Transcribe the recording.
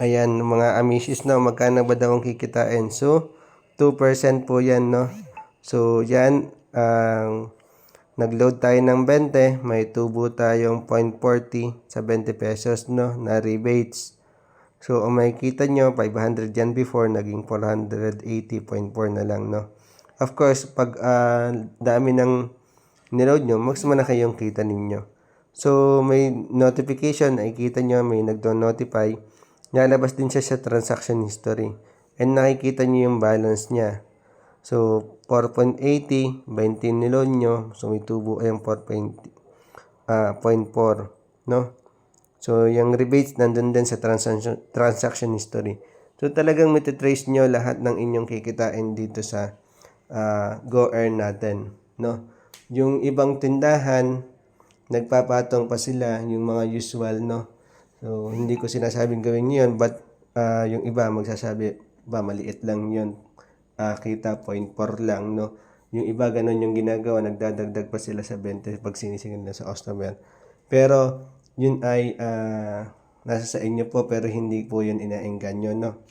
Ayan, mga amisis no, magkano ba daw ang kikitain? So, 2% po yan, no? So, yan, ang nag-load tayo ng 20, may tubo tayong 0.40 sa 20 pesos, no, na rebates. So, ang makikita nyo, 500 yan before, naging 480.4 na lang, no? Of course, pag ah, dami ng niload nyo, mas malaki yung kita ninyo. So, may notification, nakikita nyo, may nagdo-notify. Lalabas din siya sa transaction history. And nakikita nyo yung balance niya. So, 4.80, 20 niload nyo. So, may tubo ay 4.0 ah 0.4, no? So, yung rebates nandun din sa transaction, transaction history. So, talagang matitrace nyo lahat ng inyong kikitain dito sa ah, Go Earn natin, no? Yung ibang tindahan, nagpapatong pa sila, yung mga usual, no? So, hindi ko sinasabing gawin yun, but ah, yung iba magsasabi, ba, maliit lang yun. Ah, kita 0.4 lang, no? Yung iba ganun yung ginagawa, nagdadagdag pa sila sa 20 pag sinisingil na sa customer. Pero, yun ay ah, nasa sa inyo po, pero hindi po yun inaengganyo, no?